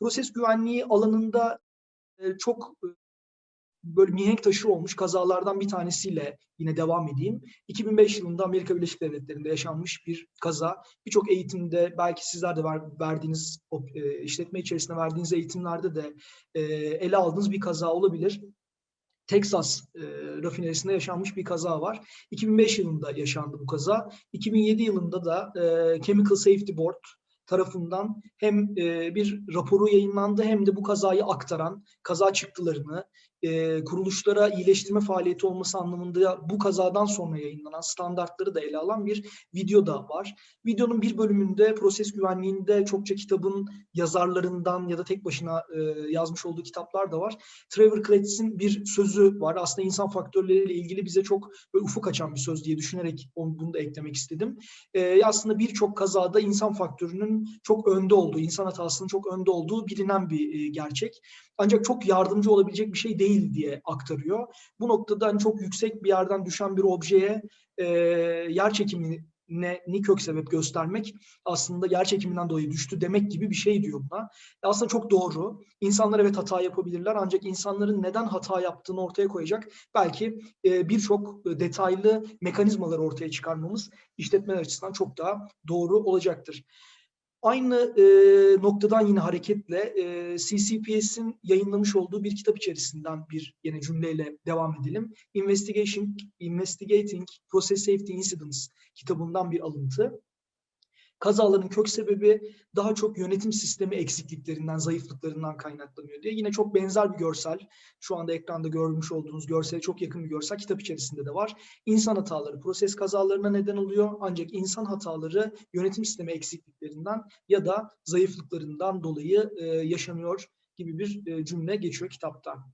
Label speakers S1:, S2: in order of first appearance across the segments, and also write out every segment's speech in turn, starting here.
S1: Proses güvenliği alanında e, çok e, böyle mihenk taşı olmuş kazalardan bir tanesiyle yine devam edeyim. 2005 yılında Amerika Birleşik Devletleri'nde yaşanmış bir kaza. Birçok eğitimde belki sizler de ver, verdiğiniz e, işletme içerisinde verdiğiniz eğitimlerde de ele aldığınız bir kaza olabilir. Texas e, rafinerisinde yaşanmış bir kaza var. 2005 yılında yaşandı bu kaza. 2007 yılında da e, Chemical Safety Board tarafından hem e, bir raporu yayınlandı hem de bu kazayı aktaran, kaza çıktılarını, e, kuruluşlara iyileştirme faaliyeti olması anlamında bu kazadan sonra yayınlanan standartları da ele alan bir video da var. Videonun bir bölümünde proses güvenliğinde çokça kitabın yazarlarından ya da tek başına e, yazmış olduğu kitaplar da var. Trevor Kletz'in bir sözü var. Aslında insan faktörleriyle ilgili bize çok böyle ufuk açan bir söz diye düşünerek onu, bunu da eklemek istedim. E, aslında birçok kazada insan faktörünün çok önde olduğu, insan hatasının çok önde olduğu bilinen bir e, gerçek. Ancak çok yardımcı olabilecek bir şey değil diye aktarıyor. Bu noktada hani çok yüksek bir yerden düşen bir objeye e, yer çekimini ni kök sebep göstermek aslında yer çekiminden dolayı düştü demek gibi bir şey diyor buna. E aslında çok doğru. İnsanlar evet hata yapabilirler ancak insanların neden hata yaptığını ortaya koyacak belki e, birçok detaylı mekanizmaları ortaya çıkarmamız işletmeler açısından çok daha doğru olacaktır. Aynı e, noktadan yine hareketle e, CCPS'in yayınlamış olduğu bir kitap içerisinden bir yine cümleyle devam edelim. Investigation, Investigating Process Safety Incidents kitabından bir alıntı kazaların kök sebebi daha çok yönetim sistemi eksikliklerinden, zayıflıklarından kaynaklanıyor diye. Yine çok benzer bir görsel, şu anda ekranda görmüş olduğunuz görsele çok yakın bir görsel kitap içerisinde de var. İnsan hataları proses kazalarına neden oluyor ancak insan hataları yönetim sistemi eksikliklerinden ya da zayıflıklarından dolayı e, yaşanıyor gibi bir e, cümle geçiyor kitapta.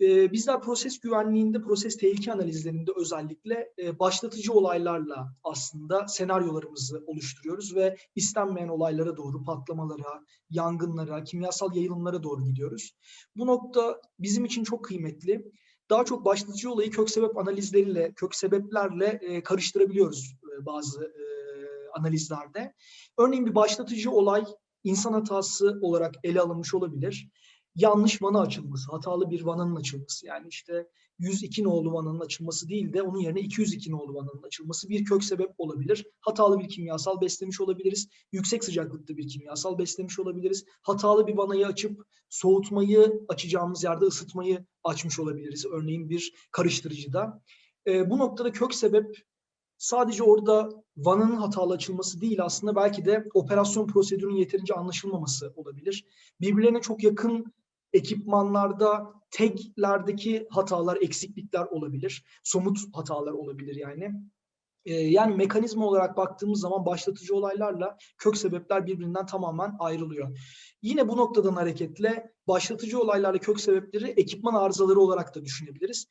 S1: E, bizler proses güvenliğinde, proses tehlike analizlerinde özellikle e, başlatıcı olaylarla aslında senaryolarımızı oluşturuyoruz ve istenmeyen olaylara doğru, patlamalara, yangınlara, kimyasal yayılımlara doğru gidiyoruz. Bu nokta bizim için çok kıymetli. Daha çok başlatıcı olayı kök sebep analizleriyle, kök sebeplerle e, karıştırabiliyoruz e, bazı analizlerde. Örneğin bir başlatıcı olay insan hatası olarak ele alınmış olabilir yanlış vana açılması, hatalı bir vananın açılması. Yani işte 102 nolu vananın açılması değil de onun yerine 202 nolu vananın açılması bir kök sebep olabilir. Hatalı bir kimyasal beslemiş olabiliriz. Yüksek sıcaklıkta bir kimyasal beslemiş olabiliriz. Hatalı bir vanayı açıp soğutmayı açacağımız yerde ısıtmayı açmış olabiliriz. Örneğin bir karıştırıcıda. E, bu noktada kök sebep sadece orada vananın hatalı açılması değil aslında belki de operasyon prosedürünün yeterince anlaşılmaması olabilir. Birbirlerine çok yakın ekipmanlarda taglerdeki hatalar, eksiklikler olabilir. Somut hatalar olabilir yani. Ee, yani mekanizma olarak baktığımız zaman başlatıcı olaylarla kök sebepler birbirinden tamamen ayrılıyor. Yine bu noktadan hareketle başlatıcı olaylarla kök sebepleri ekipman arızaları olarak da düşünebiliriz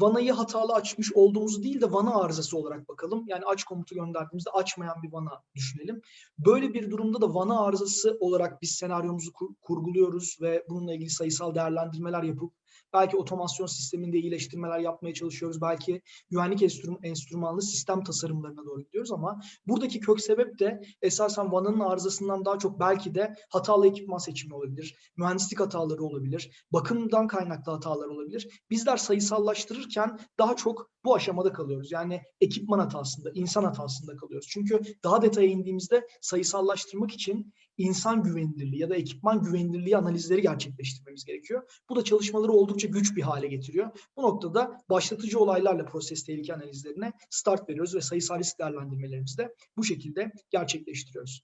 S1: vanayı hatalı açmış olduğumuzu değil de vana arızası olarak bakalım. Yani aç komutu gönderdiğimizde açmayan bir vana düşünelim. Böyle bir durumda da vana arızası olarak biz senaryomuzu kur kurguluyoruz ve bununla ilgili sayısal değerlendirmeler yapıp Belki otomasyon sisteminde iyileştirmeler yapmaya çalışıyoruz. Belki güvenlik enstrümanlı sistem tasarımlarına doğru gidiyoruz ama buradaki kök sebep de esasen vananın arızasından daha çok belki de hatalı ekipman seçimi olabilir. Mühendislik hataları olabilir. Bakımdan kaynaklı hatalar olabilir. Bizler sayısallaştırırken daha çok bu aşamada kalıyoruz. Yani ekipman hatasında, insan hatasında kalıyoruz. Çünkü daha detaya indiğimizde sayısallaştırmak için insan güvenilirliği ya da ekipman güvenilirliği analizleri gerçekleştirmemiz gerekiyor. Bu da çalışmaları oldukça güç bir hale getiriyor. Bu noktada başlatıcı olaylarla proses tehlike analizlerine start veriyoruz ve sayısal risk değerlendirmelerimizi de bu şekilde gerçekleştiriyoruz.